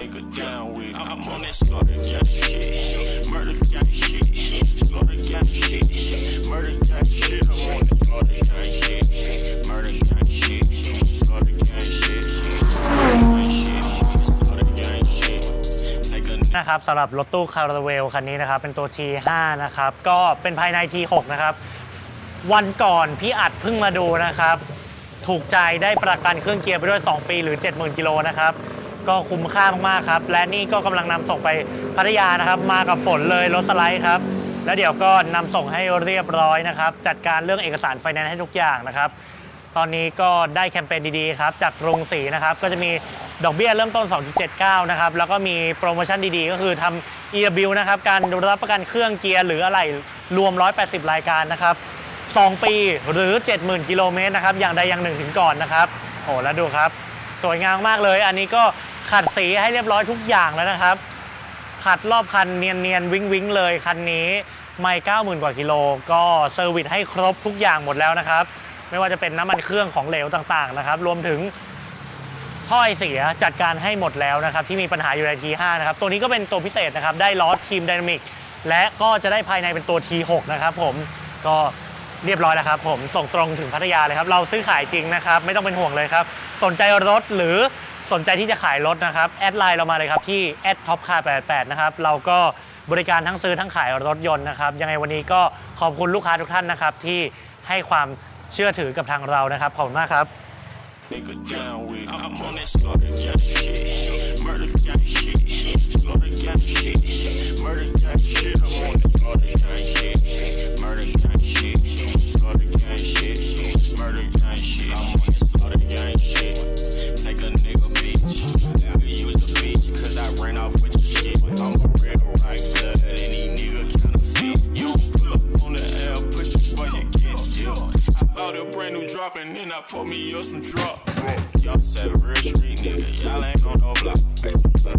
nigga down with. I'm on that slaughter gang shit, murder gang shit, slaughter gang shit, murder gang shit. I'm on that slaughter gang shit, murder gang shit, slaughter gang shit, slaughter gang shit. Take a นะครับสำหรับรถตู้คาราเวลคันนี้นะครับ เป็นตัว T5 นะครับ ก็เป็นภายใน T6 นะครับ วันก่อนพี่อัดเพิ่งมาดูนะครับ ถูกใจได้ประกันเครื่องเกียร์ไปด้วย 2 ปีหรือ 70,000 กิโลนะครับ ก็คุ้มค่ามากๆครับ และนี่ก็กำลังนำส่งไปพัทยานะครับ มากับฝนเลยรถสไลด์ครับ แล้วเดี๋ยวก็นำส่งให้เรียบร้อยนะครับ จัดการเรื่องเอกสารไฟแนนซ์ให้ทุกอย่างนะครับ ตอนนี้ก็ได้แคมเปญดีๆครับจากกรุงศรีนะครับ ก็จะมีดอกเบี้ยเริ่มต้น 2.79 นะครับ แล้วก็มีโปรโมชั่นดีๆ ก็คือทำ e b i l นะครับ การรับประกันเครื่องเกียร์หรืออะไรรวม 180 รายการนะครับ 2 ปีหรือ 70,000 กิโลเมตรนะครับ อย่างใดอย่างหนึ่งถึงก่อนนะครับ โอ้แล้วดูครับ สวยงามมากเลย อันนี้ก็ ขัดสีให้เรียบร้อยทุกอย่างแล้วนะครับ ขัดรอบคันเนียนๆวิ้งวิ้งๆเลยคันนี้ไม่90,000กว่ากิโลก็เซอร์วิสให้ครบทุกอย่างหมดแล้วนะครับ ไม่ว่าจะเป็นน้ำมันเครื่องของเหลวต่างๆนะครับ รวมถึงถ้อยเสียจัดการให้หมดแล้วนะครับ ที่มีปัญหาอยู่ใน T5 นะครับ ตัวนี้ก็เป็นตัวพิเศษนะครับ ได้ล้อทีมไดนามิกและก็จะได้ภายในเป็นตัว T6 นะครับผมก็เรียบร้อยแล้วครับผมส่งตรงถึงพัทยาเลยครับ เราซื้อขายจริงนะครับ ไม่ต้องเป็นห่วงเลยครับ สนใจรถหรือ สนใจที่จะขายรถนะครับ แอดไลน์เรามาเลยครับที่แอดท็อปคาร์88นะครับ เราก็บริการทั้งซื้อทั้งขายรถยนต์นะครับ ยังไงวันนี้ก็ขอบคุณลูกค้าทุกท่านนะครับ ที่ให้ความเชื่อถือกับทางเรานะครับ ขอบคุณมากครับ nigga down with. I'm on that starter got shit, murder got shit, dropping, in I pour me up some drops.